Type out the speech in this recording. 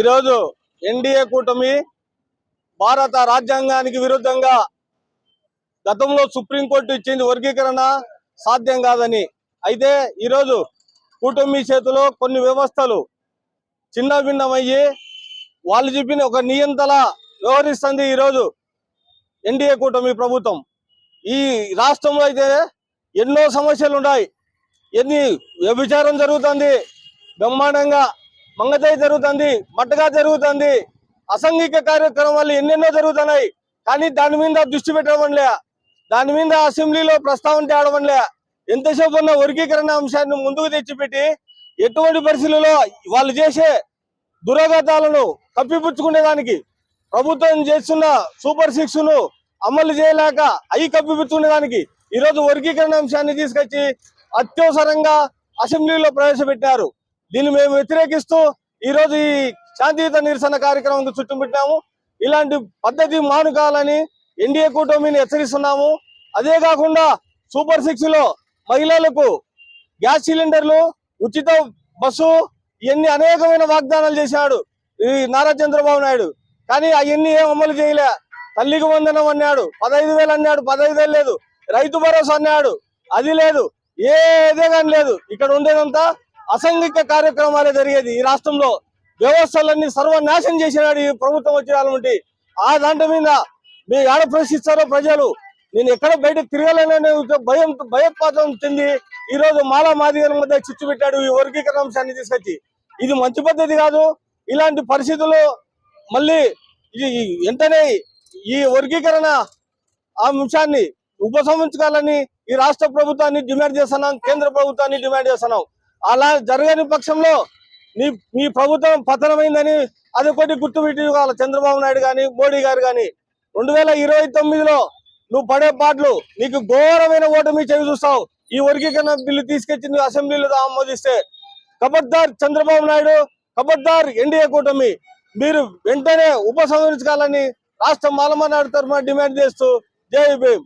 ఈరోజు ఎన్డీఏ కూటమి భారత రాజ్యాంగానికి విరుద్ధంగా గతంలో సుప్రీంకోర్టు ఇచ్చింది వర్గీకరణ సాధ్యం కాదని. అయితే ఈరోజు కూటమి చేతిలో కొన్ని వ్యవస్థలు చిన్న భిన్నమయ్యి వాళ్ళు చెప్పిన ఒక నియంతల వ్యవహరిస్తుంది ఈరోజు ఎన్డీఏ కూటమి ప్రభుత్వం. ఈ రాష్ట్రంలో అయితే ఎన్నో సమస్యలు ఉన్నాయి ఎన్ని వ్యభిచారం జరుగుతుంది. బ్రహ్మాండంగా మంగతాయి జరుగుతుంది మట్టగా జరుగుతుంది. అసంఘిక కార్యక్రమాలు ఎన్నెన్నో జరుగుతున్నాయి. కానీ దాని మీద దృష్టి పెట్టడం లే దాని మీద అసెంబ్లీలో ప్రస్తావన తేవడం లే ఎంతసేపు ఉన్న వర్గీకరణ అంశాన్ని ముందుకు తెచ్చిపెట్టి ఎటువంటి పరిస్థితుల్లో వాళ్ళు చేసే దురాఘాతాలను కప్పిపుచ్చుకునే దానికి ప్రభుత్వం చేస్తున్న సూపర్ సిక్స్ను అమలు చేయలేక అవి కప్పిపుచ్చుకునే దానికి ఈరోజు వర్గీకరణ అంశాన్ని తీసుకొచ్చి అత్యవసరంగా అసెంబ్లీలో ప్రవేశపెట్టారు. దీన్ని మేము వ్యతిరేకిస్తూ ఈరోజు ఈ శాంతియుత నిరసన కార్యక్రమం చుట్టుముట్టాము ఇలాంటి పద్ధతి మానుకాలని ఎన్డీఏ కూటమిని హెచ్చరిస్తున్నాము. అదే కాకుండా సూపర్ సిక్స్లో మహిళలకు గ్యాస్ సిలిండర్లు ఉచిత బస్సు ఇవన్నీ అనేకమైన వాగ్దానాలు చేశాడు ఈ నారా చంద్రబాబు నాయుడు. కానీ అవన్నీ ఏం అమలు చేయలే? తల్లికి వందనం అన్నాడు పదహైదు వేలు అన్నాడు పదహైదు వేలు లేదు. రైతు భరోసా అన్నాడు అది లేదు ఏదే కానీ లేదు. ఇక్కడ ఉండేదంతా అసంఘిక కార్యక్రమాలే జరిగేది. ఈ రాష్ట్రంలో వ్యవస్థలన్నీ సర్వనాశనం చేసినాడు ఈ ప్రభుత్వం వచ్చి ఆ దాంట్లో మీద మీరు ఆడ ప్రశ్నిస్తారో ప్రజలు. నేను ఎక్కడ బయటకు తిరగలేననే భయం భయోత్పాతం చెంది ఈ రోజు మాలా మాదిగల మధ్య చిచ్చు పెట్టాడు ఈ వర్గీకరణ అంశాన్ని తీసుకొచ్చి. ఇది మంచి పద్ధతి కాదు. ఇలాంటి పరిస్థితుల్లో మళ్ళీ ఇది ఈ వెంటనే ఈ వర్గీకరణ ఆ అంశాన్ని ఉపసంహరించుకోవాలని ఈ రాష్ట్ర ప్రభుత్వాన్ని డిమాండ్ చేస్తున్నాం కేంద్ర ప్రభుత్వాన్ని డిమాండ్ చేస్తున్నాం. అలా జరగని పక్షంలో నీ మీ ప్రభుత్వం పతనమైందని అది ఒకటి గుర్తుపెట్టుకోవాలి చంద్రబాబు నాయుడు గాని మోడీ గారు గాని. రెండు వేల ఇరవై తొమ్మిదిలో నువ్వు పడే పాటలు నీకు ఘోరమైన ఓటమి చెవి చూస్తావు. ఈ వర్గీకరణ బిల్లు తీసుకొచ్చి నువ్వు అసెంబ్లీలో ఆమోదిస్తే కబడ్దార్ చంద్రబాబు నాయుడు కబద్దార్ ఎన్డీఏ కూటమి మీరు వెంటనే ఉపసంహరించుకోవాలని రాష్ట్ర మాలమన్నాడు తరఫున డిమాండ్ చేస్తూ జై భీమ్.